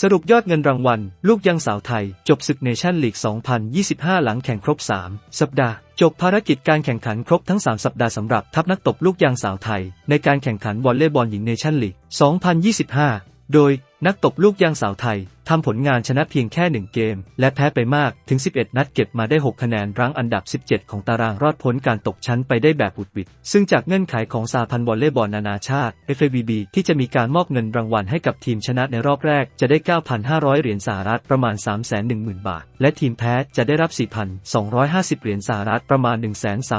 สรุปยอดเงินรางวัล ลูกยังสาวไทย จบศึกเนชั่นลีก 2025 หลังแข่งครบ 3 สัปดาห์ จบภารกิจการแข่งขันครบทั้ง 3 สัปดาห์สำหรับทัพนักตบลูกยางสาวไทย ในการแข่งขันวอลเลย์บอลหญิงเนชั่นลีก 2025 โดย นักตบลูกยางสาวไทยทำผลงานชนะเพียงแค่ 1 เกม และแพ้ไปมากถึง 11 นัดเก็บมาได้ 6 คะแนนรั้งอันดับ 17 ของตารางรอดพ้นการตกชั้นไปได้แบบบุดหวิดซึ่งจากเงื่อนไขของสาพันธ์วอลเลย์บอลนานาชาติ FABB ที่จะมีการมอบเงินรางวัลให้กับทีมชนะในรอบแรกจะได้ 9,500 เหรียญสหรัฐประมาณ 310,000 บาท และทีมแพ้จะได้รับ 4,250 เหรียญสหรัฐประมาณ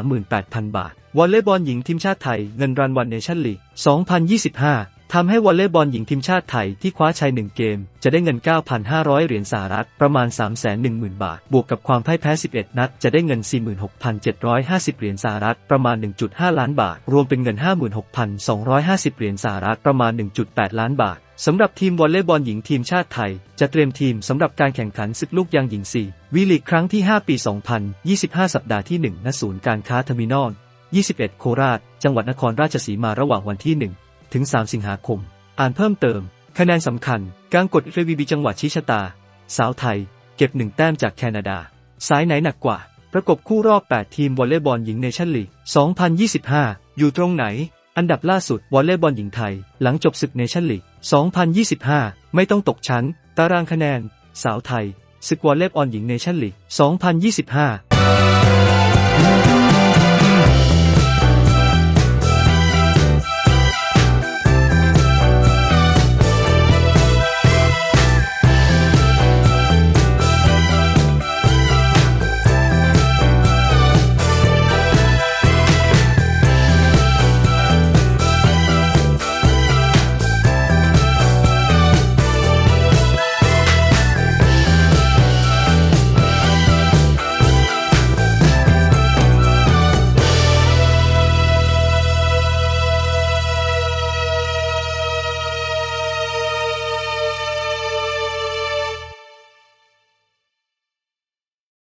138,000 บาทวอลเลย์บอลหญิงทีมชาติไทยเงินรางวัลเนชั่นลีก 2025 ทำให้วอลเลย์บอลหญิงทีมชาติไทยที่คว้าชัย 1 เกม จะได้เงิน 9,500 เหรียญสหรัฐประมาณ 310,000 บาท บวกกับความพ่ายแพ้ 11 นัด จะได้เงิน 46,750 เหรียญสหรัฐประมาณ 1.5 ล้านบาท รวมเป็นเงิน 56,250 เหรียญสหรัฐประมาณ 1.8 ล้านบาทสำหรับทีมวอลเลย์บอลหญิงทีมชาติไทย จะเตรียมทีมสำหรับการแข่งขันศึกลูกยางหญิง 4 วีลีกครั้งที่ 5 ปี 2025 สัปดาห์ที่ 1 ณ ศูนย์การค้าเทอร์มินอล 21 โคราช จังหวัดนครราชสีมาระหว่างวันที่ 1 ถึง 3 สิงหาคม อ่านเพิ่มเติม คะแนนสำคัญ การกดเฟวีบีจังหวัดชี้ชะตา สาวไทย เก็บหนึ่งแต้มจากแคนาดา สายไหนหนักกว่า ประกบคู่รอบ 8 ทีมวอลเลย์บอลหญิงเนชั่นลีก 2025 อยู่ตรงไหน อันดับล่าสุดวอลเลย์บอลหญิงไทย หลังจบศึกเนชั่นลีก 2025 ไม่ต้องตกชั้น ตารางคะแนน สาวไทยศึกวอลเลย์บอลหญิงเนชั่นลีก 2025